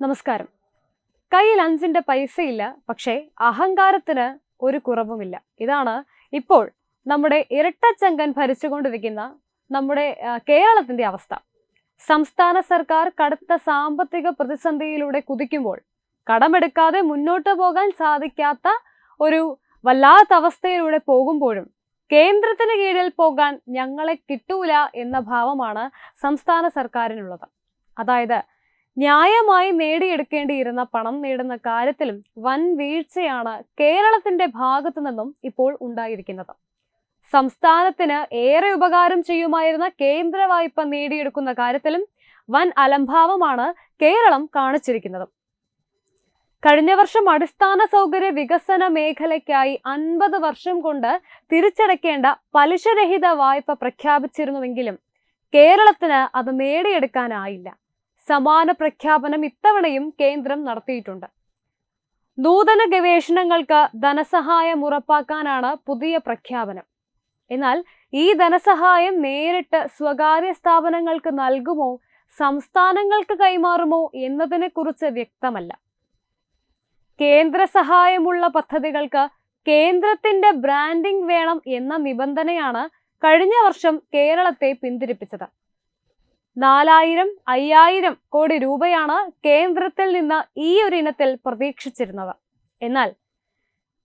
നമസ്കാരം. കയ്യിൽ അഞ്ചിന്റെ പൈസയില്ല പക്ഷേ അഹങ്കാരത്തിന് ഒരു കുറവുമില്ല. ഇതാണ് ഇപ്പോൾ നമ്മുടെ ഇരട്ടച്ചങ്കൻ ഭരിച്ചുകൊണ്ടിരിക്കുന്ന നമ്മുടെ കേരളത്തിന്റെ അവസ്ഥ. സംസ്ഥാന സർക്കാർ കടുത്ത സാമ്പത്തിക പ്രതിസന്ധിയിലൂടെ കുതിക്കുമ്പോൾ കടമെടുക്കാതെ മുന്നോട്ട് പോകാൻ സാധിക്കാത്ത ഒരു വല്ലാത്ത അവസ്ഥയിലൂടെ പോകുമ്പോഴും കേന്ദ്രത്തിന് കീഴിൽ പോകാൻ ഞങ്ങളെ കിട്ടൂല എന്ന ഭാവമാണ് സംസ്ഥാന സർക്കാരിനുള്ളത്. അതായത് ന്യായമായി നേടിയെടുക്കേണ്ടിയിരുന്ന പണം നേടുന്ന കാര്യത്തിലും വൻ വീഴ്ചയാണ് കേരളത്തിന്റെ ഭാഗത്തു നിന്നും ഇപ്പോൾ ഉണ്ടായിരിക്കുന്നത്. സംസ്ഥാനത്തിന് ഏറെ ഉപകാരം ചെയ്യുമായിരുന്ന കേന്ദ്ര വായ്പ നേടിയെടുക്കുന്ന കാര്യത്തിലും വൻ അലംഭാവമാണ് കേരളം കാണിച്ചിരിക്കുന്നത്. കഴിഞ്ഞ വർഷം അടിസ്ഥാന സൗകര്യ വികസന മേഖലയ്ക്കായി അൻപത് വർഷം കൊണ്ട് തിരിച്ചടയ്ക്കേണ്ട പലിശരഹിത വായ്പ പ്രഖ്യാപിച്ചിരുന്നുവെങ്കിലും കേരളത്തിന് അത് നേടിയെടുക്കാനായില്ല. സമാന പ്രഖ്യാപനം ഇത്തവണയും കേന്ദ്രം നടത്തിയിട്ടുണ്ട്. നൂതന ഗവേഷണങ്ങൾക്ക് ധനസഹായം ഉറപ്പാക്കാനാണ് പുതിയ പ്രഖ്യാപനം. എന്നാൽ ഈ ധനസഹായം നേരിട്ട് സ്വകാര്യ സ്ഥാപനങ്ങൾക്ക് നൽകുമോ സംസ്ഥാനങ്ങൾക്ക് കൈമാറുമോ എന്നതിനെക്കുറിച്ച് വ്യക്തമല്ല. കേന്ദ്ര സഹായമുള്ള പദ്ധതികൾക്ക് കേന്ദ്രത്തിന്റെ ബ്രാൻഡിംഗ് വേണം എന്ന നിബന്ധനയാണ് കഴിഞ്ഞ വർഷം കേരളത്തെ പിന്തിരിപ്പിച്ചത്. നാലായിരം അയ്യായിരം കോടി രൂപയാണ് കേന്ദ്രത്തിൽ നിന്ന് ഈ ഒരു ഇനത്തിൽ പ്രതീക്ഷിച്ചിരുന്നത്. എന്നാൽ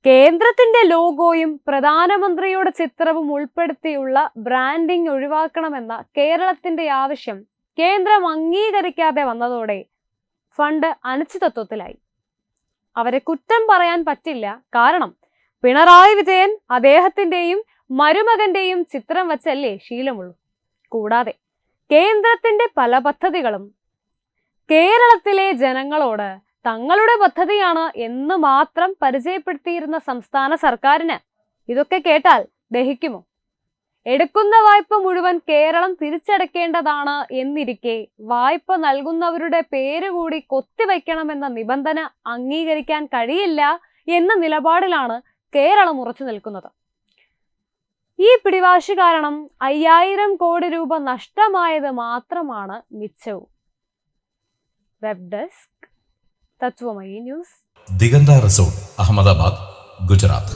കേന്ദ്രത്തിന്റെ ലോഗോയും പ്രധാനമന്ത്രിയുടെ ചിത്രവും ഉൾപ്പെടുത്തിയുള്ള ബ്രാൻഡിംഗ് ഒഴിവാക്കണമെന്ന കേരളത്തിന്റെ ആവശ്യം കേന്ദ്രം അംഗീകരിക്കാതെ വന്നതോടെ ഫണ്ട് അനിശ്ചിതത്വത്തിലായി. അവരെ കുറ്റം പറയാൻ പറ്റില്ല. കാരണം പിണറായി വിജയൻ അദ്ദേഹത്തിന്റെയും മരുമകന്റെയും ചിത്രം വച്ചല്ലേ ശീലമുള്ളൂ. കൂടാതെ കേന്ദ്രത്തിന്റെ പല പദ്ധതികളും. കേരളത്തിലെ ജനങ്ങളോട് തങ്ങളുടെ പദ്ധതിയാണ് എന്ന് മാത്രം പരിചയപ്പെടുത്തിയിരുന്ന സംസ്ഥാന സർക്കാരിന് ഇതൊക്കെ കേട്ടാൽ ദഹിക്കുമോ? എടുക്കുന്ന വായ്പ മുഴുവൻ കേരളം തിരിച്ചടക്കേണ്ടതാണ് എന്നിരിക്കെ വായ്പ നൽകുന്നവരുടെ പേര് കൂടി കൊത്തിവയ്ക്കണമെന്ന നിബന്ധന അംഗീകരിക്കാൻ കഴിയില്ല എന്ന നിലപാടിലാണ് കേരളം ഉറച്ചു നിൽക്കുന്നത്. ഈ പിടിവാശി കാരണം അയ്യായിരം കോടി രൂപ നഷ്ടമായത് മാത്രമാണ് മിച്ചവും. Web desk Tatwamayi news Diganta resort Ahmedabad Gujarat.